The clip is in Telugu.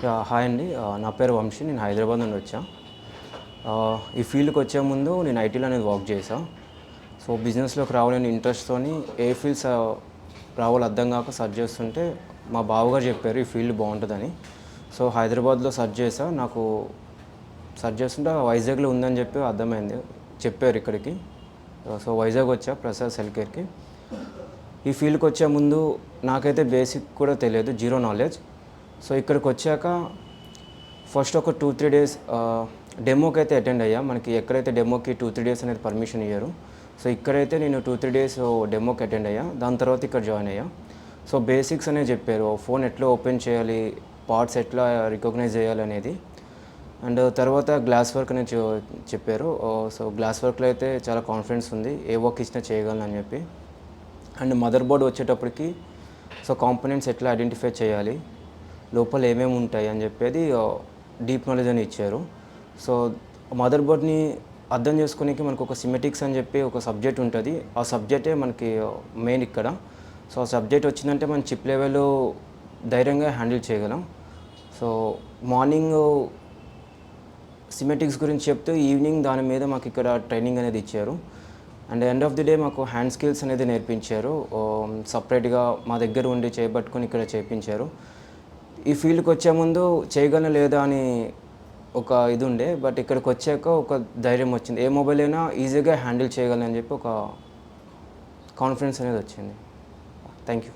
హాయ్ అండి. నా పేరు వంశీ నేను హైదరాబాద్ నుండి వచ్చా. ఈ ఫీల్డ్కి వచ్చే ముందు నేను ఐటీలో అనేది వర్క్ చేశా. సో బిజినెస్లోకి రావాలని ఇంట్రెస్ట్తోని ఏ ఫీల్డ్స్ రావాలో అర్థం కాక సర్చ్ చేస్తుంటే మా బావగారు చెప్పారు ఈ ఫీల్డ్ బాగుంటుందని. సో హైదరాబాద్లో సర్చ్ చేశా. నాకు సర్చ్ చేస్తుంటే వైజాగ్లో ఉందని చెప్పి అర్థమైంది. చెప్పారు ఇక్కడికి. సో వైజాగ్ వచ్చా ప్రసాద్ సెల్ కేర్కి ఈ ఫీల్డ్కి వచ్చే ముందు నాకైతే బేసిక్ కూడా తెలియదు జీరో నాలెడ్జ్ సో ఇక్కడికి వచ్చాక ఫస్ట్ ఒక టూ త్రీ డేస్ డెమోకి అయితే అటెండ్ అయ్యా. మనకి ఎక్కడైతే డెమోకి టూ త్రీ డేస్ అనేది పర్మిషన్ ఇయ్యారు. సో ఇక్కడైతే నేను టూ త్రీ డేస్ డెమోకి అటెండ్ అయ్యా. దాని తర్వాత ఇక్కడ జాయిన్ అయ్యా. సో బేసిక్స్ అనేది చెప్పారు. ఫోన్ ఎట్లా ఓపెన్ చేయాలి పార్ట్స్ ఎట్లా రికగ్నైజ్ చేయాలి అనేది. అండ్ తర్వాత గ్లాస్ వర్క్ అనేది చెప్పారు. సో గ్లాస్ వర్క్లో అయితే చాలా కాన్ఫిడెన్స్ ఉంది. ఏ వర్క్ ఇచ్చినా చేయగలను అని చెప్పి. అండ్ మదర్ బోర్డ్ వచ్చేటప్పటికి సో కాంపోనెంట్స్ ఎట్లా ఐడెంటిఫై చేయాలి లోపల ఏమేమి ఉంటాయి అని చెప్పేది డీప్ నాలెడ్జ్ అని ఇచ్చారు. సో మదర్ బోర్డ్ని అర్థం చేసుకోనికి మనకు ఒక సిమెటిక్స్ అని చెప్పి ఒక సబ్జెక్ట్ ఉంటుంది. ఆ సబ్జెక్టే మనకి మెయిన్ ఇక్కడ. సో ఆ సబ్జెక్ట్ వచ్చిందంటే మనం చిప్ లెవెల్లో ధైర్యంగా హ్యాండిల్ చేయగలం. సో మార్నింగ్ సిమెటిక్స్ గురించి చెప్తూ ఈవినింగ్ దాని మీద మాకు ఇక్కడ ట్రైనింగ్ అనేది ఇచ్చారు. And end of the day మాకు హ్యాండ్ స్కిల్స్ అనేది నేర్పించారు. సపరేట్గా మా దగ్గర ఉండి చేపట్టుకొని ఇక్కడ చేయించారు ఈ ఫీల్డ్కి వచ్చే ముందు చేయగలను లేదా అని ఒక ఇది ఉండే బట్ ఇక్కడికి వచ్చాక ఒక ధైర్యం వచ్చింది. ఏ మొబైల్ అయినా ఈజీగా హ్యాండిల్ చేయగలను అని చెప్పి ఒక కాన్ఫిడెన్స్ అనేది వచ్చింది. Thank you